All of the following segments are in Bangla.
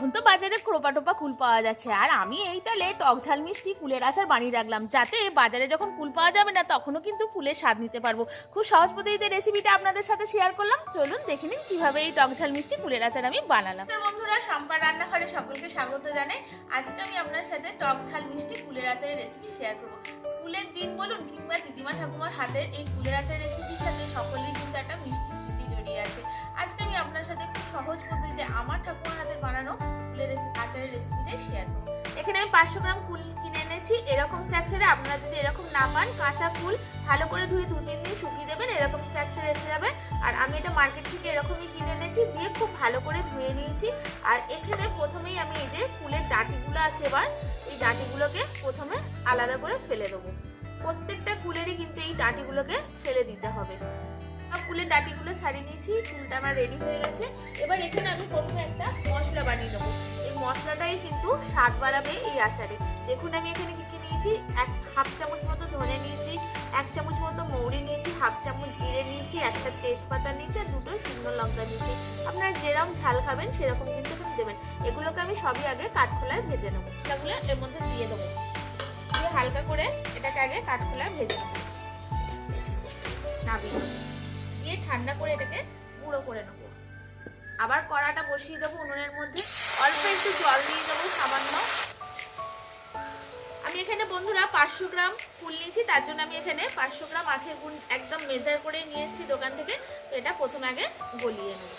এখন তো বাজারে ক্রোপা টোপা কুল পাওয়া যাচ্ছে। আর আমি এই তালে টক ঝাল মিষ্টি কুলের আচার বানিয়ে রাখলাম, যাতে বাজারে যখন কুল পাওয়া যাবে না, তখনও কিন্তু কুলের স্বাদ নিতে পারব। খুব সহজ পদ্ধতিতে রেসিপিটা আপনাদের সাথে শেয়ার করলাম। চলুন দেখে নিন কীভাবে এই টক ঝাল মিষ্টি কুলের আচার আমি বানালাম। বন্ধুরা, সম্পার রান্নাঘরে সকলকে স্বাগত জানাই। আজকে আমি আপনার সাথে টক ঝাল মিষ্টি কুলের আচারের রেসিপি শেয়ার করব। স্কুলের দিন বলুন কিংবা দিদিমা ঠাকুমার হাতের এই কুলের আচার রেসিপির সাথে সকলেই কিন্তু একটা মিষ্টি জড়িয়ে আছে। আজকে আমি আপনার সাথে খুব সহজ পদ্ধতিতে আমার ঠাকুমার হাতের বানানো কুলের আচারের রেসিপিটাই শেয়ার করব। এখানে আমি পাঁচশো গ্রাম কুল কিনে এনেছি। এরকম স্ট্রাকচারে আপনারা যদি এরকম না পান, কাঁচা কুল ভালো করে ধুয়ে দু, তিন দিন শুকিয়ে দেবেন, এরকম স্ট্রাকচার এসে যাবে। আর আমি এটা মার্কেট থেকে এরকমই কিনে এনেছি, দিয়ে খুব ভালো করে ধুয়ে নিয়েছি। আর এখানে প্রথমেই আমি এই যে কুলের ডাঁটিগুলো আছে এবার, এই ডাঁটিগুলোকে প্রথমে আলাদা করে ফেলে দেবো। প্রত্যেকটা কুলেরই কিন্তু এই ডাঁটিগুলোকে ফেলে দিতে হবে। ফুলের ডাটিগুলো ছাড়িয়ে নিয়েছি, চুলটা আমার রেডি হয়ে গেছে। এবার এখানে আমি প্রথমে একটা মশলা বানিয়ে নেব। এই মশলাটাই কিন্তু স্বাদ বাড়াবে এই আচারে। দেখুন, আমি এখানে কি কি নিয়েছি? এক হাফ চামচ মতো ধনে নিয়েছি, এক চামচ মতো মৌরি নিয়েছি, হাফ চামচ জিরে নিয়েছি, একটা তেজপাতা নিয়েছি, আর দুটো শুকনো লঙ্কা নিয়েছি। আপনারা যেরকম ঝাল খাবেন, সেরকম কিন্তু এখানে দেবেন। এগুলোকে আমি সবই আগে কাঠখোলায় ভেজে নেব। এগুলো এর মধ্যে দিয়ে দেবো। দিয়ে হালকা করে এটাকে আগে কাঠখোলায় ভেজে নেব। নেব। দিয়ে ঠান্ডা করে এটাকে গুঁড়ো করে নেব। আবার কড়াটা বসিয়ে দেবো উনুনের মধ্যে। অল্প একটু জল দিয়ে দেবো সামান্য। আমি এখানে বন্ধুরা পাঁচশো গ্রাম ফুল নিয়েছি, তার জন্য আমি এখানে পাঁচশো গ্রাম আখের গুণ একদম মেজার করে নিয়ে এসেছি দোকান থেকে। এটা প্রথমে আগে গলিয়ে নেব।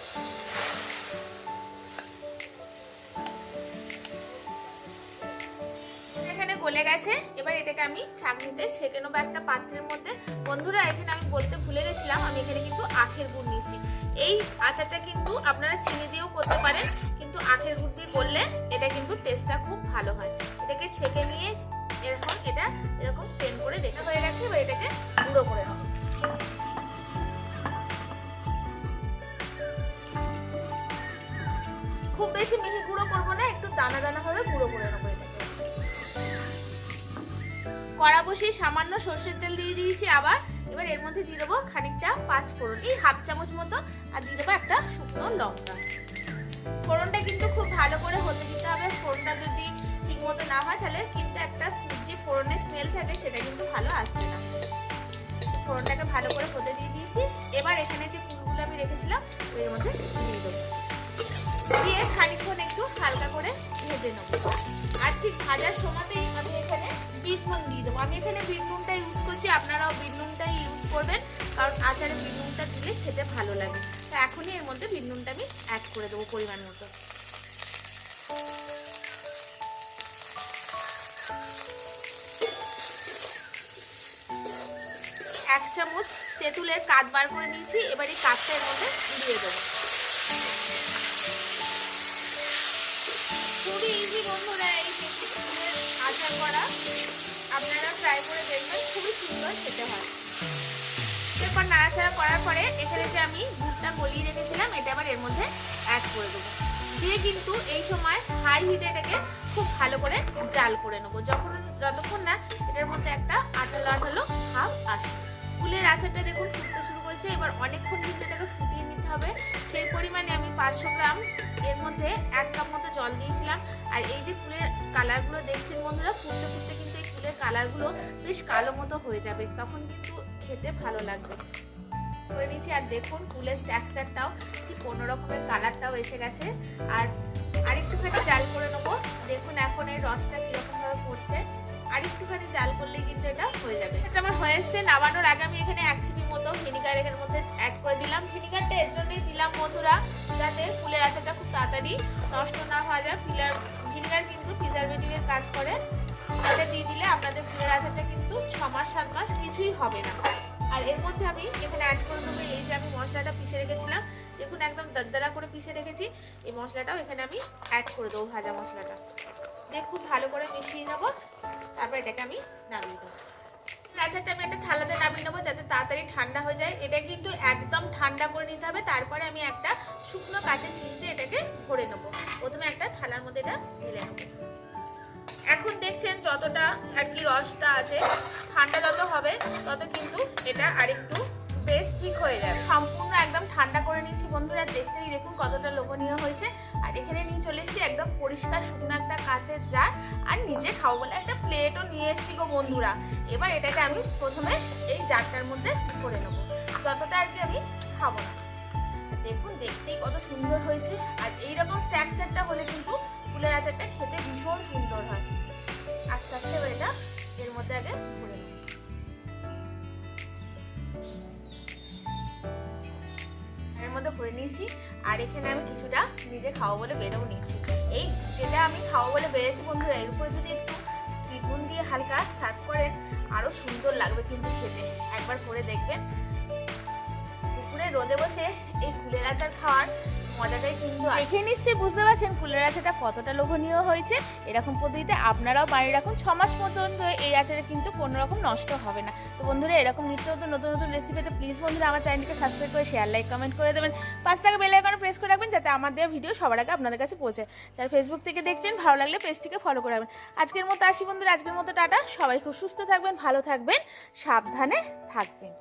গলে গেছে। এবার এটাকে আমি ছাঁকনিতে ছেঁকে নেব একটা পাত্রের মধ্যে। বন্ধুরা, এখানে আমি বলতে ভুলে গেছিলাম, আমি এখানে কিন্তু আখের গুড় নিয়েছি। এই আচারটা কিন্তু আপনারা চিনি দিয়েও করতে পারেন, কিন্তু আখের গুড় দিয়ে করলে এটা কিন্তু টেস্টটা খুব ভালো হয়। এটাকে ছেঁকে নিয়ে এরকম এটা এরকম স্টেন করে রেখে হয়ে গেছে, এবার এটাকে গুঁড়ো করে নেব। খুব বেশি মিহি গুঁড়ো করব না, একটু দানা দানা ভাবে গুঁড়ো করে নেব। কড়া বসিয়ে সামান্য সর্ষের তেল দিয়ে দিয়েছি আবার। এবার এর মধ্যে দিয়ে দেবো খানিকটা পাঁচ ফোড়ন। এই হাফ চামচ মতো আর দিয়ে দেবো একটা শুকনো লঙ্কা। ফোড়নটা কিন্তু খুব ভালো করে হতে দিতে হবে। ফোড়নটা যদি ঠিক মতো না হয়, তাহলে কিন্তু একটা যে ফোড়নের স্মেল থাকে, সেটা কিন্তু ভালো আসবে না। ফোড়নটাকে ভালো করে হতে দিয়ে দিয়েছি। এবার এখানে যে ফুলগুলো আমি রেখেছিলাম, এর মধ্যে দিয়ে দেবো। দিয়ে খানিকক্ষণ একটু হালকা করে ভেজে নেব। আর ঠিক ভাজার সময়তেই আমি এখানে বিট নুন দিয়ে দেবো। আমি এখানে বিট নুনটা ইউজ করছি, আপনারাও বিট নুনটাই ইউজ করবেন, কারণ আচারে বিট নুনটা দিলে খেতে ভালো লাগে। তো এখনই এর মধ্যে বিট নুনটা আমি অ্যাড করে দেবো পরিমাণ মতো। এক চামচ তেঁতুলের কাঠ বার করে নিয়েছি, এবার এই কাঠটা এর মধ্যে দিয়ে দেবো। খুবই ইজি বন্ধুরা, এই করা। আপনারা ট্রাই করে দেখবেন, খুবই সুন্দর খেতে হয়। এরপর নাড়াচাড়া করার পরে এখানে যে আমি দুধটা গলিয়ে রেখেছিলাম, এটা আবার এর মধ্যে অ্যাড করে দেবো। দিয়ে কিন্তু এই সময় হাই হিটে এটাকে খুব ভালো করে জাল করে নেব। যখন যতক্ষণ না এটার মধ্যে একটা আঠালো আঠালো ভাব আসে। ফুলের আচারটা দেখুন ফুটতে শুরু করেছে। এবার অনেকক্ষণ কিন্তু এটাকে ফুটিয়ে নিতে হবে। সেই পরিমাণে আমি পাঁচশো গ্রাম এর মধ্যে এক কাপ মতো জল দিয়েছিলাম। আর এই যে ফুলের কালারগুলো দেখছেন বন্ধুরা, ফুটতে ফুটতে কিন্তু এই ফুলের কালারগুলো বেশ কালো মতো হয়ে যাবে। তখন কিন্তু খেতে ভালো লাগবে। করে নিয়েছি, আর দেখুন ফুলের স্ট্রাকচারটাও ঠিক কোনো রকমের কালারটাও এসে গেছে। আর আরেকটুখানি জাল করে নেব। দেখুন এখন এই রসটা কীরকম ভাবে পড়ছে। আরেকটুখানি জাল করলে কিন্তু এটা হয়ে যাবে। এটা আমার হয়ে এসছে, নামানোর আগে আমি এখানে এক চিপি মতো ভিনিগার এখানের মধ্যে অ্যাড করে দিলাম। ভিনিগারটা এর জন্যই দিলাম বন্ধুরা, যাতে ফুলের আচারটা তাড়াতাড়ি নষ্ট না হওয়া যায়। ফিলার ভিনিগার কিন্তু প্রিজারভেটিভের কাজ করে। এটা দিয়ে দিলে আপনাদের ফুলের আচারটা কিন্তু ছ মাস, সাত মাস কিছুই হবে না। আর এর মধ্যে আমি এখানে অ্যাড করে দেবো এই যে আমি মশলাটা পিষে রেখেছিলাম, দেখুন একদম দাদ্দারা করে পিষে রেখেছি। এই মশলাটাও এখানে আমি অ্যাড করে দেবো ভাজা মশলাটা। দিয়ে খুব ভালো করে মিশিয়ে নেব। তারপর এটাকে আমি নামিয়ে দেবো। আচারটা আমি একটা থালাতে নামিয়ে নেব যাতে তাড়াতাড়ি ঠান্ডা হয়ে যায়। এটা কিন্তু একদম ঠান্ডা করে নিতে হবে। তারপরে আমি একটা শুকনো কাঁচের শিশিতে এটাকে ভরে নেব। প্রথমে একটা থালার মধ্যে এটা ঢেলে নেব। এখন দেখছেন যতটা আর কি রসটা আছে, ঠান্ডা যত হবে, তত কিন্তু এটা আরেকটু বেশ ঠিক হয়ে যাবে। সম্পূর্ণ একদম ঠান্ডা করে নিচ্ছি বন্ধুরা। দেখতেই দেখুন কতটা লোভনীয় হয়েছে। আর এখানে নিয়ে একদম পরিষ্কার শুকনো একটা কাচের জার আর নিজে খাব বলে একটা প্লেটও নিয়ে এসেছি গো বন্ধুরা। এবার এটাকে আমি প্রথমে এই জারটার মধ্যে করে নেব। যতটা আর কি আমি খাব না। দেখুন, দেখতেই কত সুন্দর হয়েছে। আর এইরকম স্ট্রাকচারটা হলে কিন্তু ফুলের আচারটা খেতে ভীষণ সুন্দর হয়। আস্তে আস্তে এবার এটা এর মধ্যে আগে নেব। এর মধ্যে ভরে নিয়েছি। আর এখানে আমি কিছুটা নিজে খাওয়া বলে বেড়েও নিয়েছি। এই যেটা আমি খাওয়া বলে বেড়েছি বন্ধুরা, এর উপরে যদি একটু ত্রিগুণ দিয়ে হালকা সার্ভ করেন আরও সুন্দর লাগবে কিন্তু খেতে। একবার করে দেখবেন। দুপুরে রোদে বসে এই ফুলের আচার খাওয়ার মজাটাই কিন্তু দেখে নিশ্চয়ই বুঝতে পারছেন ফুলের আচারটা কতটা লোভনীয় হয়েছে। এরকম পদ্ধতিতে আপনারাও বানিয়ে রাখুন। ছ মাস পর্যন্ত এই আচারে কিন্তু কোনো রকম নষ্ট হবে না। তো বন্ধুরা, এরকম নিত্য নতুন নতুন নতুন রেসিপিতে প্লিজ বন্ধুরা আমার চ্যানেলকে সাবস্ক্রাইব করে শেয়ার লাইক কমেন্ট করে দেবেন। পাঁচ টাকা বেল আইকনে প্রেস করে রাখবেন যাতে আমার দেওয়া ভিডিও সবার আগে আপনাদের কাছে পৌঁছে যারা ফেসবুক থেকে দেখছেন, ভালো লাগলে পেজটিকে ফলো করে রাখবেন। আজকের মতো আসি বন্ধুরা। আজকের মতো টাটা। সবাই খুব সুস্থ থাকবেন, ভালো থাকবেন, সাবধানে থাকবেন।